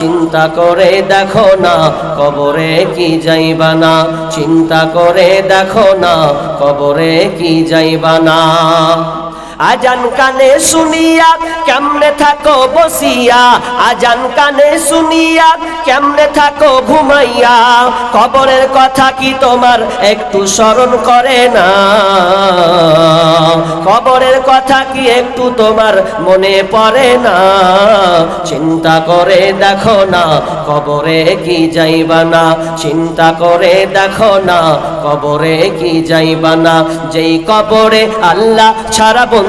চিন্তা করে দেখো না, কবরে কি যাইবা না। চিন্তা করে দেখো না, কবরে কি যাইবা না। আজান কানে শুনিয়া, কেমনে থাকো বসিয়া? আজান কানে শুনিয়া, কেমনে থাকো ঘুমাইয়া? কবরের কথা কি তোমার একটু স্মরণ করে না? কবরের কথা কি একটু তোমার মনে পড়ে না? চিন্তা করে দেখো না কবরে কি যাইবা না? চিন্তা করে দেখো না কবরে কি যাইবা না? যেই কবরে আল্লাহ ছাড়া বন্ধু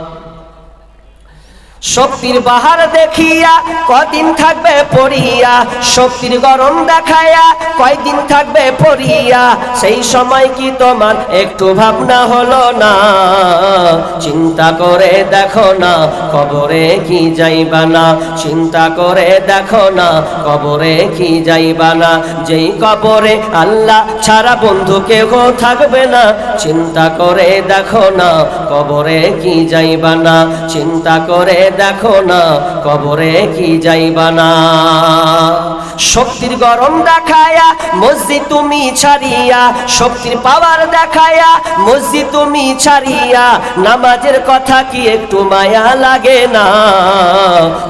শক্তির বাহার দেখিয়া কদিন থাকবে পড়িয়া, শক্তির গরম দেখায়া কয়দিন থাকবে পড়িয়া, সেই সময় কি তোমার একটু ভাবনা হলো না? চিন্তা করে দেখো না, কবরে কি যাইবা না? চিন্তা করে দেখো না, কবরে কি যাইবা না? যেই কবরে আল্লাহ ছাড়া বন্ধু কেউ থাকবে না, চিন্তা করে দেখো না, কবরে কি যাইবা না? চিন্তা করে দেখো না, কবরে কি যাইবা না। শক্তির গরম দেখায়া, মসজিদ তুমি ছাড়িয়া, শক্তির পাওয়ার দেখায়া, মসজিদ তুমি ছাড়িয়া, নামাজের কথা কি একটু মায়া লাগে না?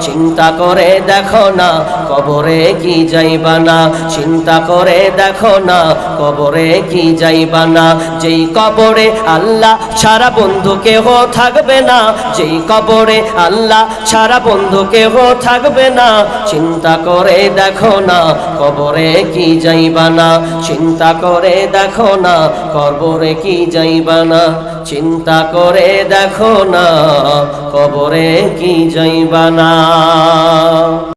চিন্তা করে দেখো না, কবরে কি যাইবা না। চিন্তা করে দেখো না, কবরে কি যাইবা না। যেই কবরে আল্লাহ ছাড়া বন্ধু কেহ থাকবে না, যেই কবরে আল্লাহ ছাড়া বন্ধু কেহ থাকবে না। চিন্তা করে দেখো না, কবরে কি যাইবা না। চিন্তা করে দেখো না, কবরে কি যাইবা না। চিন্তা করে দেখো না, কবরে কি যাইবা না।